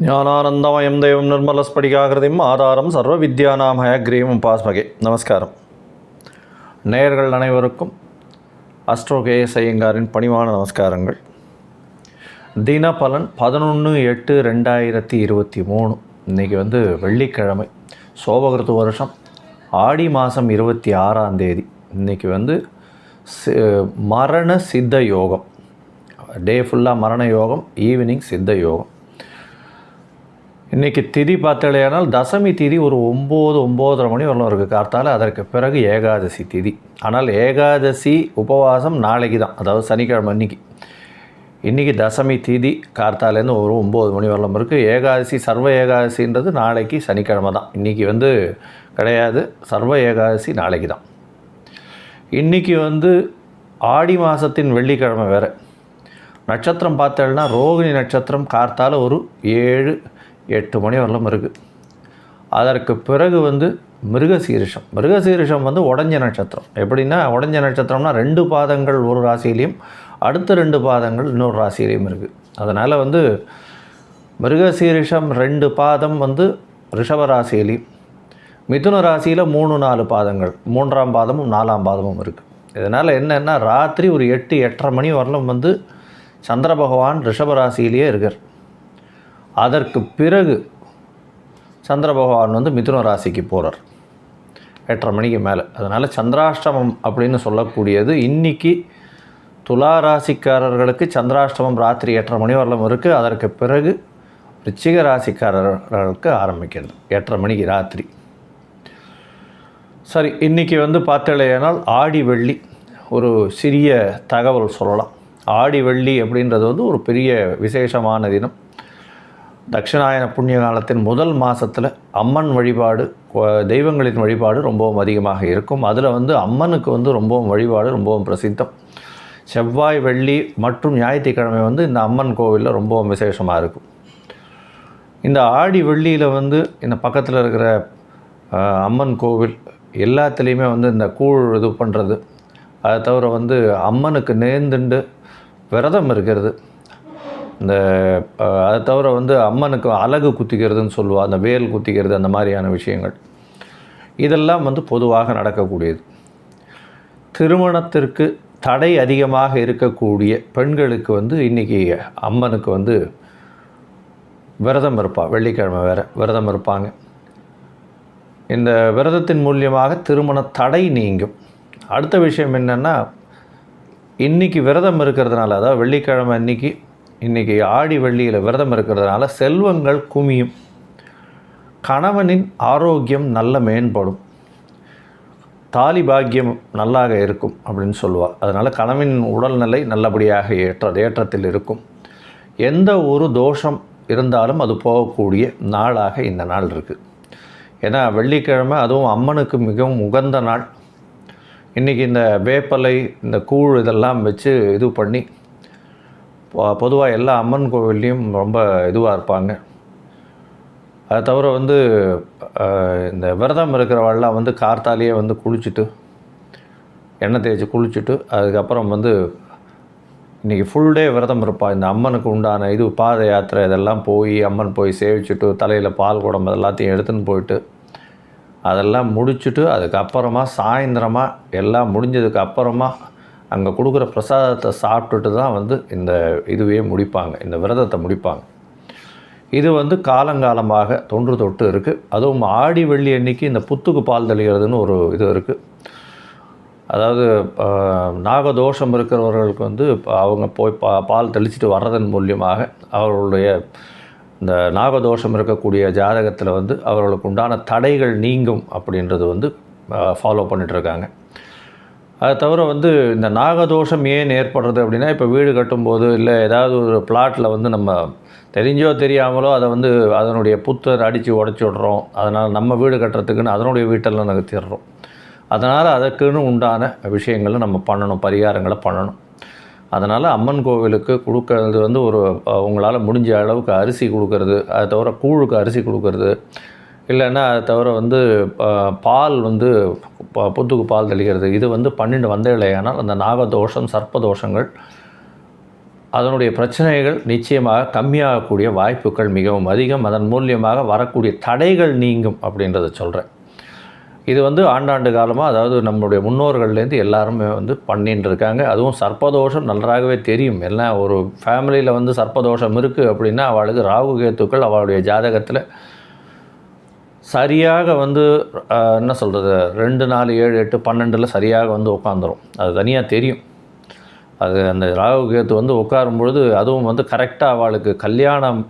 ஞானானந்தமயம் தெய்வம் நிர்மலஸ்படிகாகிருதிம் ஆதாரம் சர்வ வித்யானாம் ஹயக்ரீவம் பாஸ்மகே. நமஸ்காரம். நேயர்கள் அனைவருக்கும் அஸ்ட்ரோ ஐயங்காரின் பணிவான நமஸ்காரங்கள். தினபலன் பதினொன்று எட்டு ரெண்டாயிரத்தி இருபத்தி மூணு. இன்றைக்கி வந்து வெள்ளிக்கிழமை சோபகிருத்து வருஷம் ஆடி மாதம் இருபத்தி ஆறாம் தேதி. இன்றைக்கி வந்து மரண சித்த யோகம் டே ஃபுல்லாக மரண யோகம் ஈவினிங் சித்த யோகம் இன்றைக்கி திதி பார்த்தாலேயானால் தசமி திதி ஒரு ஒம்பது ஒம்போதரை மணி வரலாம் இருக்குது கார்த்தால் அதற்கு பிறகு ஏகாதசி திதி. ஆனால் ஏகாதசி உபவாசம் நாளைக்கு தான் அதாவது சனிக்கிழமை அன்னைக்கு. இன்றைக்கி தசமி திதி கார்த்தாலேருந்து ஒரு ஒம்பது மணி வரலாம் இருக்குது ஏகாதசி சர்வ ஏகாதசின்றது நாளைக்கு சனிக்கிழமை தான். இன்றைக்கி வந்து கிடையாது சர்வ ஏகாதசி நாளைக்கு தான். இன்றைக்கி வந்து ஆடி மாதத்தின் வெள்ளிக்கிழமை வேறு. நட்சத்திரம் பார்த்தேன்னா ரோகிணி நட்சத்திரம் கார்த்தால் ஒரு ஏழு எட்டு மணி வரலாம் இருக்குது அதற்கு பிறகு வந்து மிருகசீரிஷம். மிருகசீரிஷம் வந்து உடஞ்ச நட்சத்திரம். எப்படின்னா உடஞ்ச நட்சத்திரம்னா ரெண்டு பாதங்கள் ஒரு ராசியிலையும் அடுத்த ரெண்டு பாதங்கள் இன்னொரு ராசியிலையும் இருக்குது அதனால் வந்து மிருகசீரிஷம் ரெண்டு பாதம் வந்து ரிஷபராசியிலையும் மிதுன ராசியில் மூணு நாலு பாதங்கள். மூன்றாம் பாதமும் நாலாம் பாதமும் இருக்குது இதனால் என்னென்னா ராத்திரி ஒரு எட்டு எட்டரை மணி வரலும் வந்து சந்திர பகவான் ரிஷப ராசியிலேயே இருக்கார். அதற்கு பிறகு சந்திர பகவான் வந்து மிதுன ராசிக்கு போகிறார் எட்டரை மணிக்கு மேலே. அதனால் சந்திராஷ்டமம் அப்படின்னு சொல்லக்கூடியது இன்னைக்கு துலா ராசிக்காரர்களுக்கு சந்திராஷ்டமம் ராத்திரி எட்டரை மணி வரலும் இருக்குது அதற்கு பிறகு ரிச்சிக ராசிக்காரர்களுக்கு ஆரம்பிக்கிறது. எட்டரை மணிக்கு ராத்திரி. சரி இன்றைக்கி வந்து பார்த்தலையானால் ஆடி வெள்ளி ஒரு சிறிய தகவல் சொல்லலாம். ஆடி வெள்ளி அப்படின்றது வந்து ஒரு பெரிய விசேஷமான தினம். தட்சிணாயன புண்ணிய காலத்தின் முதல் மாதத்தில் அம்மன் வழிபாடு தெய்வங்களின் வழிபாடு ரொம்பவும் அதிகமாக இருக்கும். அதில் வந்து அம்மனுக்கு வந்து ரொம்பவும் வழிபாடு ரொம்பவும் பிரசித்தம். செவ்வாய் வெள்ளி மற்றும் ஞாயிற்றுக்கிழமை வந்து இந்த அம்மன் கோவிலில் ரொம்பவும் விசேஷமாக இருக்கும். இந்த ஆடி வெள்ளியில் வந்து இந்த பக்கத்தில் இருக்கிற அம்மன் கோவில் எல்லாத்துலேயுமே வந்து இந்த கூழ் இது பண்ணுறது. அதை தவிர வந்து அம்மனுக்கு நேர்ந்துண்டு விரதம் இருக்கிறது. இந்த அதை தவிர வந்து அம்மனுக்கு அலகு குத்திக்கிறதுன்னு சொல்லுவா அந்த வேல் குத்திக்கிறது அந்த மாதிரியான விஷயங்கள். இதெல்லாம் வந்து பொதுவாக நடக்கக்கூடியது. திருமணத்திற்கு தடை அதிகமாக இருக்கக்கூடிய பெண்களுக்கு வந்து இன்றைக்கி அம்மனுக்கு வந்து விரதம் இருப்பாள் வெள்ளிக்கிழமை வேறு விரதம் இருப்பாங்க. இந்த விரதத்தின் மூலியமாக திருமண தடை நீங்கும். அடுத்த விஷயம் என்னென்னா இன்றைக்கி விரதம் இருக்கிறதுனால அதாவது வெள்ளிக்கிழமை அன்றைக்கி இன்றைக்கி ஆடி வெள்ளியில் விரதம் இருக்கிறதுனால செல்வங்கள் குமியும். கணவனின் ஆரோக்கியம் நல்ல மேம்படும். தாலி பாக்கியம் நல்லாக இருக்கும் அப்படின்னு சொல்லுவாள் அதனால் கணவனின் உடல்நிலை நல்லபடியாக ஏற்ற ஏற்றத்தில் இருக்கும். எந்த ஒரு தோஷம் இருந்தாலும் அது போகக்கூடிய நாளாக இந்த நாள் இருக்குது ஏன்னா வெள்ளிக்கிழமை அதுவும் அம்மனுக்கு மிகவும் உகந்த நாள். இன்றைக்கி இந்த வேப்பலை இந்த கூழ் இதெல்லாம் வச்சு இது பண்ணி பொதுவாக எல்லா அம்மன் கோவில்லையும் ரொம்ப இதுவாக இருப்பாங்க. அது தவிர வந்து இந்த விரதம் இருக்கிறவெல்லாம் வந்து கார்த்தாலேயே வந்து குளிச்சுட்டு எண்ணெய் தேய்ச்சி குளிச்சுட்டு அதுக்கப்புறம் வந்து இன்றைக்கி ஃபுல் டே விரதம் இருப்பாள் இந்த அம்மனுக்கு உண்டான இது பாத யாத்திரை இதெல்லாம் போய் அம்மன் போய் சேவிச்சுட்டு தலையில் பால் குடம் எல்லாத்தையும் எடுத்துன்னு போயிட்டு அதெல்லாம் முடிச்சுட்டு அதுக்கப்புறமா சாயந்தரமாக எல்லாம் முடிஞ்சதுக்கு அப்புறமா அங்கே கொடுக்குற பிரசாதத்தை சாப்பிட்டுட்டு தான் வந்து இந்த இதுவே முடிப்பாங்க. இந்த விரதத்தை முடிப்பாங்க. இது வந்து காலங்காலமாக தொன்று தொட்டு இருக்குது அதுவும் ஆடி வெள்ளி அன்னைக்கு இந்த புத்துக்கு பால் தெளிகிறதுன்னு ஒரு இது இருக்குது அதாவது நாகதோஷம் இருக்கிறவர்களுக்கு வந்து அவங்க போய் பா பால் தெளிச்சிட்டு வர்றதன் மூலியமாக அவர்களுடைய இந்த நாகதோஷம் இருக்கக்கூடிய ஜாதகத்தில் வந்து அவர்களுக்கு உண்டான தடைகள் நீங்கும் அப்படின்றது வந்து ஃபாலோ பண்ணிகிட்ருக்காங்க அதை தவிர வந்து இந்த நாகதோஷம் ஏன் ஏற்படுறது அப்படின்னா இப்போ வீடு கட்டும்போது இல்லை ஏதாவது ஒரு பிளாட்டில் வந்து நம்ம தெரிஞ்சோ தெரியாமலோ அதை வந்து அதனுடைய புத்தர் அடித்து உடச்சி விட்றோம். அதனால் நம்ம வீடு கட்டுறதுக்குன்னு அதனுடைய வீட்டெல்லாம் நகர்த்திடுறோம். அதனால் அதற்குன்னு உண்டான விஷயங்களை நம்ம பண்ணணும் பரிகாரங்களை பண்ணணும். அதனால் அம்மன் கோவிலுக்கு கொடுக்கறது வந்து ஒரு உங்களால் முடிஞ்ச அளவுக்கு அரிசி கொடுக்கறது அதை தவிர கூழுக்கு அரிசி கொடுக்கறது இல்லைன்னா அதை தவிர வந்து பால் வந்து ப- புத்துக்கு பால் தெளிக்கிறது இது வந்து பன்னெண்டு வந்தவில்லையானால் அந்த நாகதோஷம் சர்ப்பதோஷங்கள் அதனுடைய பிரச்சனைகள் நிச்சயமாக கம்மியாகக்கூடிய வாய்ப்புகள் மிகவும் அதிகம். அதன் மூலியமாக வரக்கூடிய தடைகள் நீங்கும் அப்படின்றத சொல்கிறேன் இது வந்து ஆண்டாண்டு காலமாக அதாவது நம்மளுடைய முன்னோர்கள்லேருந்து எல்லாருமே வந்து பண்ணின்னு இருக்காங்க அதுவும் சர்ப்பதோஷம் நன்றாகவே தெரியும். எல்லாம் ஒரு ஃபேமிலியில் வந்து சர்ப்பதோஷம் இருக்குது அப்படின்னா அவளுக்கு ராகு கேத்துக்கள் அவளுடைய ஜாதகத்தில் சரியாக வந்து என்ன சொல்கிறது ரெண்டு நாலு ஏழு எட்டு பன்னெண்டில் சரியாக வந்து உட்காந்துரும் அது தனியாக தெரியும். அது அந்த ராகு கேத்து வந்து உட்காரும் பொழுது அதுவும் வந்து கரெக்டாக அவளுக்கு கல்யாணம்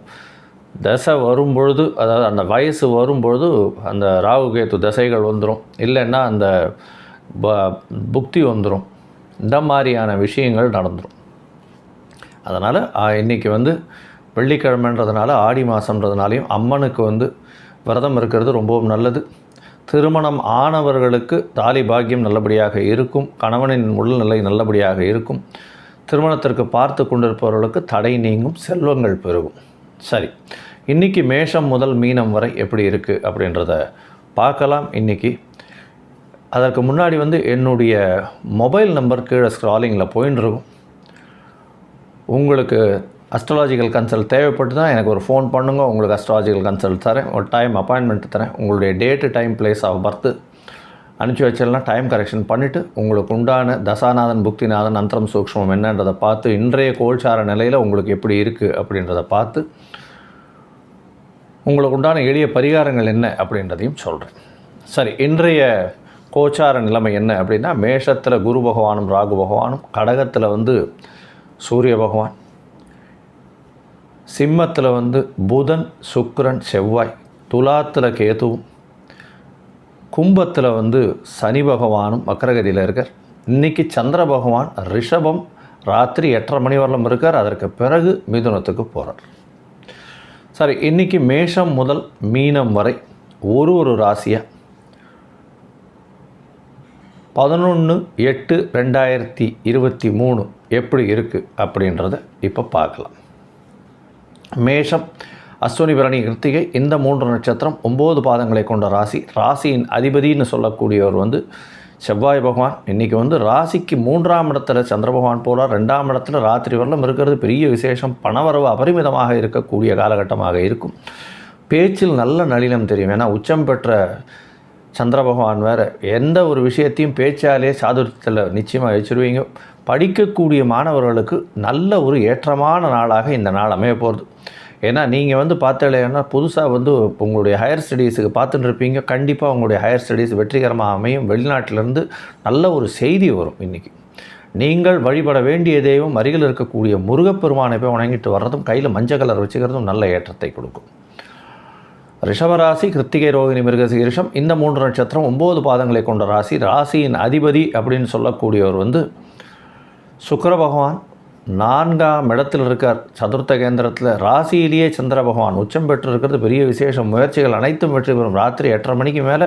தசை வரும் பொழுது அதாவது அந்த வயசு வரும்பொழுது அந்த ராகுகேத்து தசைகள் வந்துடும் இல்லைன்னா அந்த ப- புக்தி வந்துடும் இந்த மாதிரியான விஷயங்கள் நடந்துடும் அதனால் இன்றைக்கி வந்து வெள்ளிக்கிழமைன்றதுனால ஆடி மாதம்ன்றதுனாலையும் அம்மனுக்கு வந்து விரதம் இருக்கிறது ரொம்பவும் நல்லது. திருமணம் ஆனவர்களுக்கு தாலி பாக்கியம் நல்லபடியாக இருக்கும். கணவனின் உடல்நிலை நல்லபடியாக இருக்கும். திருமணத்திற்கு பார்த்து கொண்டிருப்பவர்களுக்கு தடை நீங்கும். செல்வங்கள் பெருகும். சரி. இன்றைக்கி மேஷம் முதல் மீனம் வரை எப்படி இருக்குது அப்படின்றத பார்க்கலாம் இன்றைக்கி அதற்கு முன்னாடி வந்து என்னுடைய மொபைல் நம்பர் கீழே ஸ்க்ராலிங்கில் போயின்னு இருக்கும். உங்களுக்கு அஸ்ட்ராலாஜிக்கல் கன்சல்ட் தேவைப்பட்டு தான் எனக்கு ஒரு ஃபோன் பண்ணுங்க உங்களுக்கு அஸ்ட்ராலஜிக்கல் கன்சல்ட் தரேன் ஒரு டைம் அப்பாயின்மெண்ட் தரேன் உங்களுடைய date time place of birth அனுப்பிச்சி வச்சிடலாம். டைம் கரெக்ஷன் பண்ணிவிட்டு உங்களுக்கு உண்டான தசாநாதன் புக்திநாதன் அந்தரம் சூக்ஷ்மம் என்னன்றதை பார்த்து இன்றைய கோல்சார நிலையில் உங்களுக்கு எப்படி இருக்குது அப்படின்றத பார்த்து உங்களுக்கு உண்டான எளிய பரிகாரங்கள் என்ன அப்படின்றதையும் சொல்கிறேன் சரி இன்றைய கோச்சார நிலைமை என்ன அப்படின்னா மேஷத்தில் குரு பகவானும் ராகு பகவானும் கடகத்தில் வந்து சூரிய பகவான் சிம்மத்தில் வந்து புதன் சுக்கரன் செவ்வாய் துலாத்தில் கேதுவும் கும்பத்தில் வந்து சனி பகவானும் வக்கரகதியில் இருக்கார். இன்றைக்கி சந்திர பகவான் ரிஷபம் ராத்திரி எட்டரை மணி வரலும் இருக்கார். அதற்கு பிறகு மிதுனத்துக்கு போகிறார் சரி இன்னைக்கு மேஷம் முதல் மீனம் வரை ஒரு ஒரு ராசியாக பதினொன்று எட்டு ரெண்டாயிரத்தி இருபத்தி மூணு எப்படி இருக்குது அப்படின்றத இப்போ பார்க்கலாம். மேஷம் அஸ்வினி பரணி கிருத்திகை இந்த மூன்று நட்சத்திரம் ஒம்பது பாதங்களை கொண்ட ராசி. ராசியின் அதிபதின்னு சொல்லக்கூடியவர் வந்து செவ்வாய் பகவான். இன்றைக்கி வந்து ராசிக்கு மூன்றாம் இடத்துல சந்திர பகவான் போகிறார் ரெண்டாம் இடத்துல ராத்திரி வரலும் இருக்கிறது. பெரிய விசேஷம். பணவரவு அபரிமிதமாக இருக்கக்கூடிய காலகட்டமாக இருக்கும். பேச்சில் நல்ல நளினம் தெரியும். ஏன்னா உச்சம் பெற்ற சந்திர பகவான் வேறு எந்த ஒரு விஷயத்தையும் பேச்சாலே சாதுரியத்தில் நிச்சயமாக வச்சுருவீங்க படிக்கக்கூடிய மாணவர்களுக்கு நல்ல ஒரு ஏற்றமான நாளாக இந்த நாள் அமைய போகிறது ஏன்னா நீங்கள் வந்து பார்த்தீங்கன்னா புதுசாக வந்து உங்களுடைய ஹையர் ஸ்டடீஸுக்கு பார்த்துட்டு இருப்பீங்க கண்டிப்பாக உங்களுடைய ஹையர் ஸ்டடீஸ் வெற்றிகரமாக அமையும். வெளிநாட்டிலேருந்து நல்ல ஒரு செய்தி வரும் இன்றைக்கி நீங்கள் வழிபட வேண்டிய தெய்வம் அருகில் இருக்கக்கூடிய முருகப்பெருமானை போய் வணங்கிட்டு வர்றதும் கையில் மஞ்சள் கலர் வச்சுக்கிறதும் நல்ல ஏற்றத்தை கொடுக்கும். ரிஷபராசி கிருத்திகை ரோகிணி மிருகசீரிஷம் இந்த மூன்று நட்சத்திரம் ஒம்பது பாதங்களை கொண்ட ராசி. ராசியின் அதிபதி அப்படின்னு சொல்லக்கூடியவர் வந்து சுக்கர பகவான் நான்காம் இடத்தில் இருக்கார். சதுர்த்த கேந்திரத்தில் ராசியிலேயே சந்திர பகவான். உச்சம் பெற்று இருக்கிறது பெரிய விசேஷம். முயற்சிகள் அனைத்தும் வெற்றி பெறும். ராத்திரி எட்டரை மணிக்கு மேலே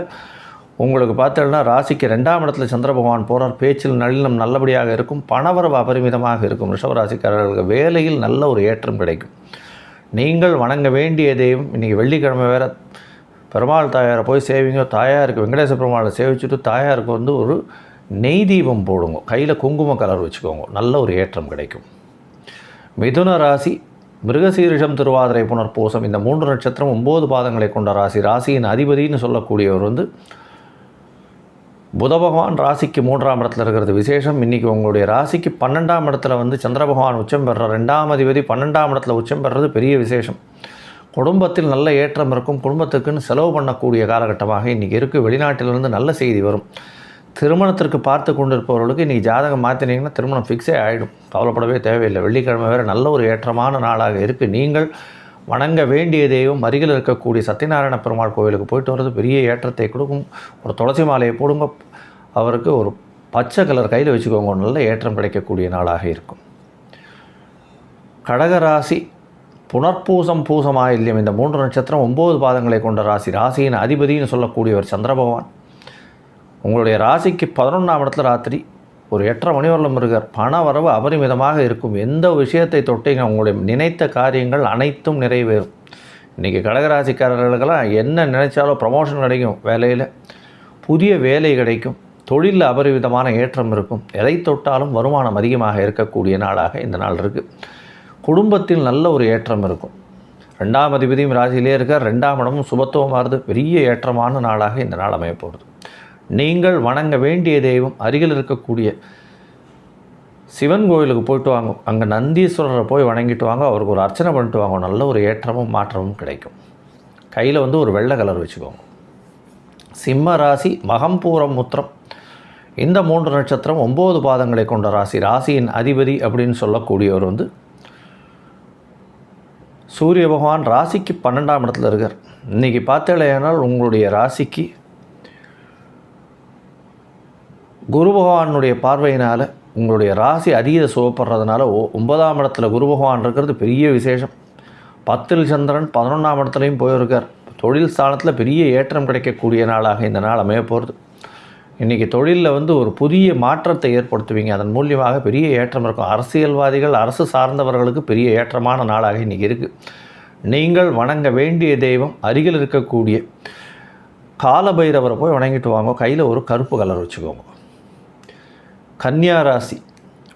உங்களுக்கு பார்த்தோன்னா ராசிக்கு ரெண்டாம் இடத்துல சந்திர பகவான் போகிறார் பேச்சில் நளினம் நல்லபடியாக இருக்கும். பணவரவு அபரிமிதமாக இருக்கும். ரிஷபராசிக்காரர்களுக்கு வேலையில் நல்ல ஒரு ஏற்றம் கிடைக்கும். நீங்கள் வணங்க வேண்டிய தெய்வம். இன்றைக்கி வெள்ளிக்கிழமை வேறு. பெருமாள் தாயாரை போய் சேவிங்க. தாயாருக்கு வெங்கடேச பெருமாளை சேவிச்சுட்டு தாயாருக்கு வந்து ஒரு நெய் தீபம் போடுங்க. கையில் குங்கும கலர் வச்சுக்கோங்க. நல்ல ஒரு ஏற்றம் கிடைக்கும். மிதுன ராசி மிருகசீரிஷம் திருவாதிரை புனர்பூசம் இந்த மூன்று நட்சத்திரம் ஒம்பது பாதங்களை கொண்ட ராசி. ராசியின் அதிபதின்னு சொல்லக்கூடியவர் வந்து புத பகவான் ராசிக்கு மூன்றாம் இடத்துல இருக்கிறது விசேஷம். இன்றைக்கி உங்களுடைய ராசிக்கு பன்னெண்டாம் இடத்துல வந்து சந்திர பகவான் உச்சம் பெறுற ரெண்டாம் அதிபதி பன்னெண்டாம் இடத்துல உச்சம் பெறுறது பெரிய விசேஷம். குடும்பத்தில் நல்ல ஏற்றம் இருக்கும். குடும்பத்துக்குன்னு செலவு பண்ணக்கூடிய காலகட்டமாக இன்றைக்கி இருக்குது வெளிநாட்டிலிருந்து நல்ல செய்தி வரும். திருமணத்திற்கு பார்த்து கொண்டிருப்பவர்களுக்கு இன்றைக்கி ஜாதகம் மாற்றினீங்கன்னா திருமணம் ஃபிக்ஸே ஆகிடும் கவலைப்படவே தேவையில்லை. வெள்ளிக்கிழமை வேறு நல்ல ஒரு ஏற்றமான நாளாக இருக்குது நீங்கள் வணங்க வேண்டிய தெய்வம் அருகில் இருக்கக்கூடிய சத்யநாராயண பெருமாள் கோவிலுக்கு போயிட்டு வர்றது பெரிய ஏற்றத்தை கொடுக்கும். ஒரு துளசி மாலையை போடுங்க. அவருக்கு ஒரு பச்சை கலர் கையில் வச்சுக்கோங்க. நல்ல ஏற்றம் கிடைக்கக்கூடிய நாளாக இருக்கும். கடகராசி புனர்பூசம் பூசம் ஆயில்யம் இந்த மூன்று நட்சத்திரம் ஒம்பது பாதங்களை கொண்ட ராசி. ராசியின் அதிபதினு சொல்லக்கூடியவர் சந்திர பகவான். உங்களுடைய ராசிக்கு பதினொன்றாம் இடத்துல ராத்திரி ஒரு எட்டரை மணி வரலும் இருக்கார். பண வரவு அபரிமிதமாக இருக்கும். எந்த விஷயத்தை தொட்டீங்க? உங்களுடைய நினைத்த காரியங்கள் அனைத்தும் நிறைவேறும். இன்றைக்கி கடகராசிக்காரர்களுக்கெல்லாம் என்ன நினைச்சாலும் ப்ரமோஷன் கிடைக்கும் வேலையில். புதிய வேலை கிடைக்கும். தொழிலில் அபரிவிதமான ஏற்றம் இருக்கும். எதை தொட்டாலும் வருமானம் அதிகமாக இருக்கக்கூடிய நாளாக இந்த நாள் இருக்குது குடும்பத்தில் நல்ல ஒரு ஏற்றம் இருக்கும். ரெண்டாம் அதிபதியும் ராசியிலே இருக்கார். ரெண்டாம் இடமும் சுபத்துவமானது பெரிய ஏற்றமான நாளாக இந்த நாள் அமையப்போகுது. நீங்கள் வணங்க வேண்டிய தெய்வம் அருகில் இருக்கக்கூடிய சிவன் கோயிலுக்கு போயிட்டு வாங்க. அங்கே நந்தீஸ்வரரை போய் வணங்கிட்டு வாங்க. அவருக்கு ஒரு அர்ச்சனை பண்ணிட்டு வாங்க. நல்ல ஒரு ஏற்றமும் மாற்றமும் கிடைக்கும். கையில் வந்து ஒரு வெள்ளை கலர் வச்சுக்கோங்க. சிம்ம ராசி மகம்பூரம் முத்திரம் இந்த மூன்று நட்சத்திரம் ஒம்பது பாதங்களை கொண்ட ராசி. ராசியின் அதிபதி அப்படின்னு சொல்லக்கூடியவர் வந்து சூரிய பகவான் ராசிக்கு பன்னெண்டாம் இடத்துல இருக்கார். இன்றைக்கி பார்த்தேனால் உங்களுடைய ராசிக்கு குரு பகவானுடைய பார்வையினால் உங்களுடைய ராசி அதிக சுகப்படுறதுனால ஓ ஒன்பதாம் இடத்துல குரு பகவான் இருக்கிறது பெரிய விசேஷம். பத்தில் சந்திரன் பதினொன்றாம் இடத்துலையும் போயிருக்கார். தொழில் ஸ்தானத்தில் பெரிய ஏற்றம் கிடைக்கக்கூடிய நாளாக இந்த நாள் அமைய போகிறது இன்றைக்கி தொழிலில் வந்து ஒரு புதிய மாற்றத்தை ஏற்படுத்துவீங்க. அதன் மூலியமாக பெரிய ஏற்றம் இருக்கும். அரசியல்வாதிகள் அரசு சார்ந்தவர்களுக்கு பெரிய ஏற்றமான நாளாக இன்றைக்கி இருக்குது நீங்கள் வணங்க வேண்டிய தெய்வம் அருகில் இருக்கக்கூடிய காலபைரவரை போய் வணங்கிட்டு வாங்க. கையில் ஒரு கருப்பு கலர் வச்சுக்கோங்க. கன்னியா ராசி.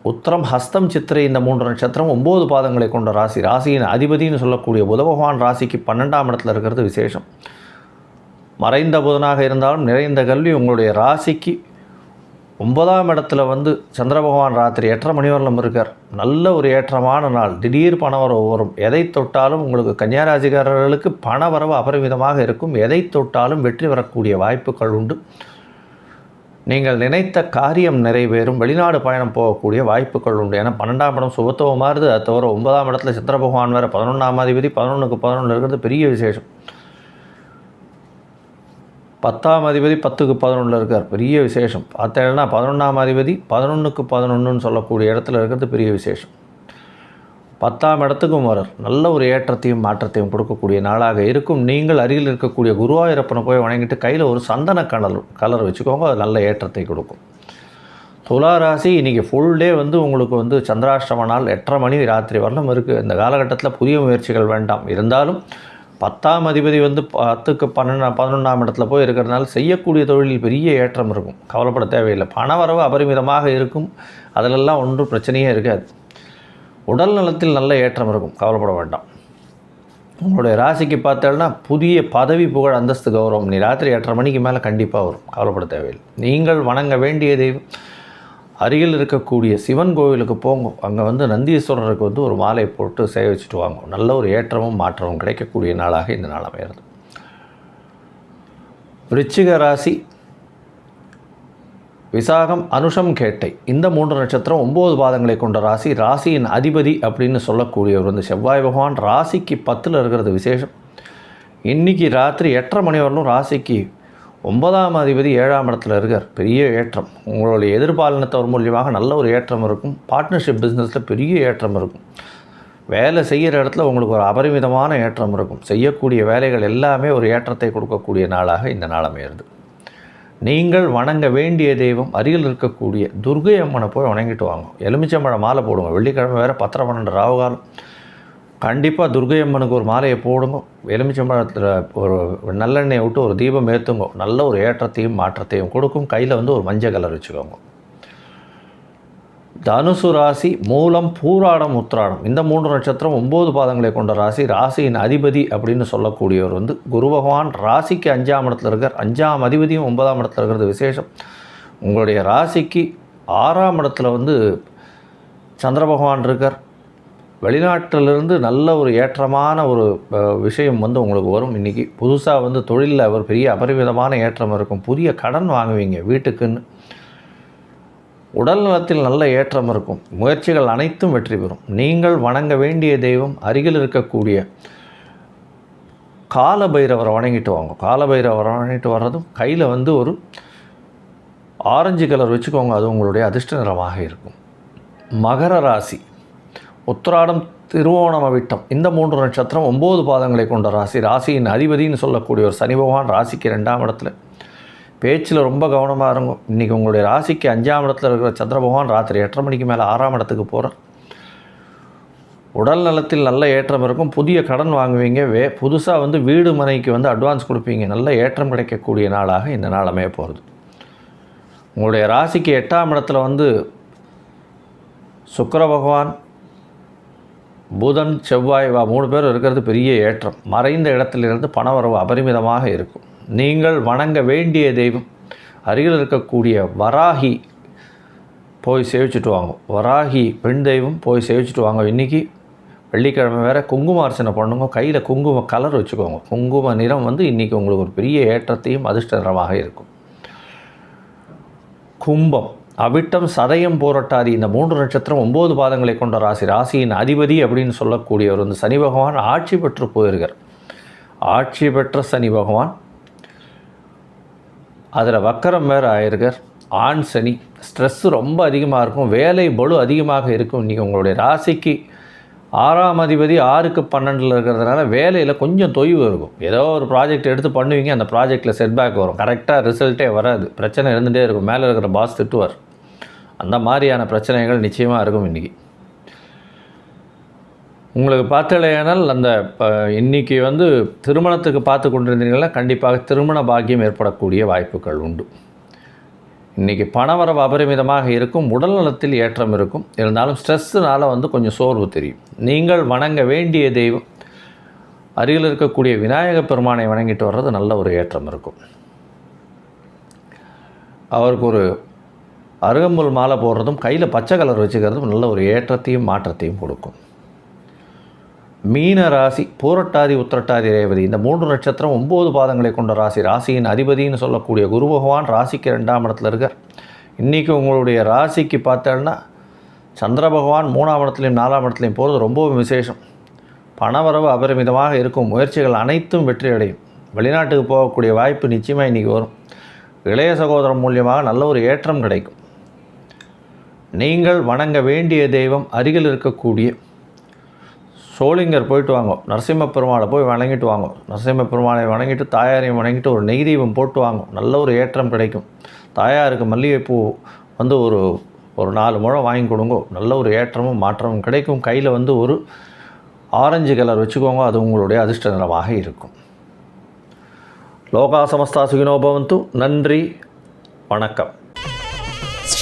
உத்தரம் ஹஸ்தம் சித்திரை இந்த மூன்று நட்சத்திரம் ஒம்பது பாதங்களை கொண்ட ராசி. ராசியின் அதிபதினு சொல்லக்கூடிய புத பகவான் ராசிக்கு பன்னெண்டாம் இடத்துல இருக்கிறது விசேஷம். மறைந்த புதனாக இருந்தாலும் நிறைந்த கல்வி உங்களுடைய ராசிக்கு ஒன்பதாம் இடத்துல வந்து சந்திர பகவான் ராத்திரி எட்டரை மணி வரலும் இருக்கார். நல்ல ஒரு ஏற்றமான நாள். திடீர் பண வரவு வரும். எதை தொட்டாலும் உங்களுக்கு கன்னியாராசிக்காரர்களுக்கு பண வரவு அபரிமிதமாக இருக்கும். எதை தொட்டாலும் வெற்றி வரக்கூடிய வாய்ப்புகள் உண்டு. நீங்கள் நினைத்த காரியம் நிறைவேறும் வெளிநாடு பயணம் போகக்கூடிய வாய்ப்புகள் உண்டு. ஏன்னா பன்னெண்டாம் இடம் சுபத்துவமாறுது அது தவிர ஒன்பதாம் இடத்துல சித்திர பகவான் வேறு பதினொன்றாம் அதிபதி பதினொன்றுக்கு பதினொன்று இருக்கிறது பெரிய விசேஷம். பத்தாம் அதிபதி பத்துக்கு பதினொன்றில் இருக்கார். பெரிய விசேஷம். பார்த்தேன்னா பதினொன்றாம் அதிபதி பதினொன்றுக்கு பதினொன்றுன்னு சொல்லக்கூடிய இடத்துல இருக்கிறது பெரிய விசேஷம். பத்தாம் இடத்துக்கும் வரார் நல்ல ஒரு ஏற்றத்தையும் மாற்றத்தையும் கொடுக்கக்கூடிய நாளாக இருக்கும். நீங்கள் அருகில் இருக்கக்கூடிய குருவாயூரப்பனை போய் வணங்கிட்டு கையில் ஒரு சந்தன கலர் கலர் வச்சுக்கோங்க. அது நல்ல ஏற்றத்தை கொடுக்கும். துலா ராசி இன்றைக்கி ஃபுல் டே வந்து உங்களுக்கு வந்து சந்திராஷ்டம நாள். எட்டரை மணி ராத்திரி வரலும் இருக்குது இந்த காலகட்டத்தில் புதிய முயற்சிகள் வேண்டாம். இருந்தாலும் பத்தாம் அதிபதி வந்து பத்துக்கு பன்னெண்டு பதினொன்றாம் இடத்துல போய் இருக்கிறதுனால செய்யக்கூடிய தொழிலில் பெரிய ஏற்றம் இருக்கும். கவலைப்பட தேவையில்லை. பண வரவு அபரிமிதமாக இருக்கும். அதிலெல்லாம் ஒன்றும் பிரச்சனையே இருக்காது. உடல் நலத்தில் நல்ல ஏற்றம் இருக்கும். கவலைப்பட வேண்டாம். உங்களுடைய ராசிக்கு பார்த்தேன்னா புதிய பதவி புகழ் அந்தஸ்து கௌரவம். நீ ராத்திரி எட்டரை மணிக்கு மேலே கண்டிப்பாக வரும். கவலைப்பட தேவையில்லை. நீங்கள் வணங்க வேண்டிய தெய்வம். அருகில் இருக்கக்கூடிய சிவன் கோவிலுக்கு போங்க. அங்கே வந்து நந்தீஸ்வரருக்கு வந்து ஒரு மாலை போட்டு சேவிச்சுட்டு வாங்க. நல்ல ஒரு ஏற்றமும் மாற்றமும் கிடைக்கக்கூடிய நாளாக இந்த நாள் அமையிறது விருச்சிக ராசி விசாகம் அனுஷம் கேட்டை. இந்த மூன்று நட்சத்திரம் ஒம்பது பாதங்களை கொண்ட ராசி ராசியின் அதிபதி அப்படின்னு சொல்லக்கூடியவர் வந்து செவ்வாய் பகவான். ராசிக்கு பத்தில் இருக்கிறது விசேஷம். இன்றைக்கி ராத்திரி எட்டரை மணி வரலும் ராசிக்கு ஒன்பதாம் அதிபதி ஏழாம் இடத்துல இருக்கார். பெரிய ஏற்றம். உங்களுடைய எதிர்பாலினத்தவர் மூலியமாக நல்ல ஒரு ஏற்றம் இருக்கும். பார்ட்னர்ஷிப் பிஸ்னஸில் பெரிய ஏற்றம் இருக்கும். வேலை செய்கிற இடத்துல உங்களுக்கு ஒரு அபரிமிதமான ஏற்றம் இருக்கும். செய்யக்கூடிய வேலைகள் எல்லாமே ஒரு ஏற்றத்தை கொடுக்கக்கூடிய நாளாக இந்த நாள் அமையிறது. நீங்கள் வணங்க வேண்டிய தெய்வம் அருகில் இருக்கக்கூடிய துர்கை அம்மனை போய் வணங்கிட்டு வாங்க. எலுமிச்சம்பழம் மாலை போடுங்க. வெள்ளிக்கிழமை வேறு பத்திர பன்னெண்டு ராவுகாலம் கண்டிப்பாக துர்கை அம்மனுக்கு ஒரு மாலையை போடுங்க. எலுமிச்சம்பழத்தில் ஒரு நல்லெண்ணெயை விட்டு ஒரு தீபம் ஏற்றுங்க நல்ல ஒரு ஏற்றத்தையும் மாற்றத்தையும் கொடுக்கும். கையில் வந்து ஒரு மஞ்சள் கலர் வச்சுக்கோங்க. தனுசு ராசி மூலம் பூராடம் உத்திராடம். இந்த மூன்று நட்சத்திரம் ஒம்பது பாதங்களை கொண்ட ராசி. ராசியின் அதிபதி அப்படின்னு சொல்லக்கூடியவர் வந்து குரு பகவான். ராசிக்கு அஞ்சாம் இடத்துல இருக்கார். அஞ்சாம் அதிபதியும் ஒன்பதாம் இடத்துல இருக்கிறது விசேஷம். உங்களுடைய ராசிக்கு ஆறாம் இடத்துல வந்து சந்திர பகவான் இருக்கார். வெளிநாட்டிலிருந்து நல்ல ஒரு ஏற்றமான ஒரு விஷயம் வந்து உங்களுக்கு வரும். இன்றைக்கி புதுசாக வந்து தொழிலில் ஒரு பெரிய அபரிமிதமான ஏற்றம் இருக்கும். புதிய கடன் வாங்குவீங்க வீட்டுக்குன்னு. உடல் நலத்தில் நல்ல ஏற்றம் இருக்கும். முயற்சிகள் அனைத்தும் வெற்றி பெறும். நீங்கள் வணங்க வேண்டிய தெய்வம் அருகில் இருக்கக்கூடிய கால பைரவரை வணங்கிட்டு வாங்க. கால பைரவரை வணங்கிட்டு வர்றதும் கையில் வந்து ஒரு ஆரஞ்சு கலர் வச்சுக்கோங்க. அது உங்களுடைய அதிர்ஷ்ட நிறமாக இருக்கும். மகர ராசி. உத்திராடம் திருவோணம் அவிட்டம் இந்த மூன்று நட்சத்திரம் ஒம்பது பாதங்களை கொண்ட ராசி. ராசியின் அதிபதினு சொல்லக்கூடிய ஒரு சனி பகவான் ராசிக்கு ரெண்டாம் இடத்துல. பேச்சில் ரொம்ப கவனமாக இருக்கும் இன்றைக்கி உங்களுடைய ராசிக்கு அஞ்சாம் இடத்துல இருக்கிற சந்திர பகவான் ராத்திரி எட்டரை மணிக்கு மேலே ஆறாம் இடத்துக்கு போகிறார் உடல் நலத்தில் நல்ல ஏற்றம் இருக்கும். புதிய கடன் வாங்குவீங்க. வே புதுசாக வந்து வீடு மனைக்கு வந்து அட்வான்ஸ் கொடுப்பீங்க. நல்ல ஏற்றம் கிடைக்கக்கூடிய நாளாக இந்த நாளமே போகிறது உங்களுடைய ராசிக்கு எட்டாம் இடத்துல வந்து சுக்கர பகவான் புதன் செவ்வாய் வா மூணு பேர் இருக்கிறது பெரிய ஏற்றம். மறைந்த இடத்திலிருந்து பணவரவு அபரிமிதமாக இருக்கும். நீங்கள் வணங்க வேண்டிய தெய்வம். அருகில் இருக்கக்கூடிய வராகி போய் சேவிச்சுட்டு வாங்க. வராகி பெண் தெய்வம் போய் சேவிச்சுட்டு வாங்க. இன்றைக்கி வெள்ளிக்கிழமை வேறு குங்கும அர்ச்சனை பண்ணுங்க கையில் குங்கும கலர் வச்சுக்கோங்க. குங்கும நிறம் வந்து இன்றைக்கி உங்களுக்கு ஒரு பெரிய ஏற்றத்தையும் அதிர்ஷ்ட நிறமாக இருக்கும். கும்பம். அவிட்டம் சதயம் போரட்டாதி இந்த மூன்று நட்சத்திரம் ஒம்பது பாதங்களை கொண்ட ராசி. ராசியின் அதிபதி அப்படின்னு சொல்லக்கூடியவர் வந்து சனி பகவான் ஆட்சி பெற்று போயிருக்கார். ஆட்சி பெற்ற சனி பகவான் அதில் வக்கரம் வேறு ஆயிருக்கார். ஆண் சனி ஸ்ட்ரெஸ்ஸு ரொம்ப அதிகமாக இருக்கும். வேலை பலு அதிகமாக இருக்கும். இன்றைக்கி உங்களுடைய ராசிக்கு ஆறாம் அதிபதி ஆறுக்கு பன்னெண்டில் இருக்கிறதுனால வேலையில் கொஞ்சம் தொய்வு இருக்கும். ஏதோ ஒரு ப்ராஜெக்ட் எடுத்து பண்ணுவீங்க அந்த ப்ராஜெக்டில் செட்பேக் வரும். கரெக்டாக ரிசல்ட்டே வராது. பிரச்சனை இருந்துகிட்டே இருக்கும். மேலே இருக்கிற பாஸ் திட்டுவார். அந்த மாதிரியான பிரச்சனைகள் நிச்சயமாக இருக்கும் இன்றைக்கி உங்களுக்கு பார்த்தலையானால் அந்த இன்றைக்கி வந்து திருமணத்துக்கு பார்த்து கொண்டிருந்தீங்கன்னா கண்டிப்பாக திருமண பாக்கியம் ஏற்படக்கூடிய வாய்ப்புகள் உண்டு. இன்றைக்கி பணவரவு அபரிமிதமாக இருக்கும் உடல் நலத்தில் ஏற்றம் இருக்கும். இருந்தாலும் ஸ்ட்ரெஸ்ஸுனால் வந்து கொஞ்சம் சோர்வு தெரியும். நீங்கள் வணங்க வேண்டிய தெய்வம் அருகில் இருக்கக்கூடிய விநாயக பெருமானை வணங்கிட்டு வர்றது நல்ல ஒரு ஏற்றம் இருக்கும். அவருக்கு ஒரு அருகம்புல் மாலை போடுறதும் கையில் பச்சை கலர் வச்சுக்கிறதும் நல்ல ஒரு ஏற்றத்தையும் மாற்றத்தையும் கொடுக்கும். மீன ராசி பூரட்டாதி உத்திரட்டாதி ரேவதி. இந்த மூன்று நட்சத்திரம் ஒம்பது பாதங்களை கொண்ட ராசி. ராசியின் அதிபதின்னு சொல்லக்கூடிய குரு பகவான் ராசிக்கு ரெண்டாம் இடத்துல இருக்கார். இன்றைக்கி உங்களுடைய ராசிக்கு பார்த்தேன்னா சந்திர பகவான் மூணாம் இடத்துலையும் நாலாம் இடத்துலையும் போகிறது ரொம்பவும் விசேஷம். பணவரவு அபரிமிதமாக இருக்கும். முயற்சிகள் அனைத்தும் வெற்றி அடையும். வெளிநாட்டுக்கு போகக்கூடிய வாய்ப்பு நிச்சயமாக இன்றைக்கி வரும். இளைய சகோதரம் மூலியமாக நல்ல ஒரு ஏற்றம் கிடைக்கும். நீங்கள் வணங்க வேண்டிய தெய்வம் அருகில் இருக்கக்கூடிய சோளிங்கர் போயிட்டு வாங்க. நரசிம்ம பெருமாளை போய் வணங்கிட்டு வாங்க. நரசிம்ம பெருமாளை வணங்கிட்டு தாயாரையும் வணங்கிட்டு ஒரு நெய் தீபம் போட்டு வாங்க. நல்ல ஒரு ஏற்றம் கிடைக்கும். தாயாருக்கு மல்லிகைப்பூ வந்து ஒரு ஒரு நாலு முழம் வாங்கி கொடுங்க. நல்ல ஒரு ஏற்றமும் மாற்றமும் கிடைக்கும். கையில் வந்து ஒரு ஆரஞ்சு கலர் வச்சுக்கோங்க. அது உங்களுடைய அதிர்ஷ்ட நிறமாக இருக்கும். லோகா சமஸ்தா சுகினோபவந்து நன்றி. வணக்கம்.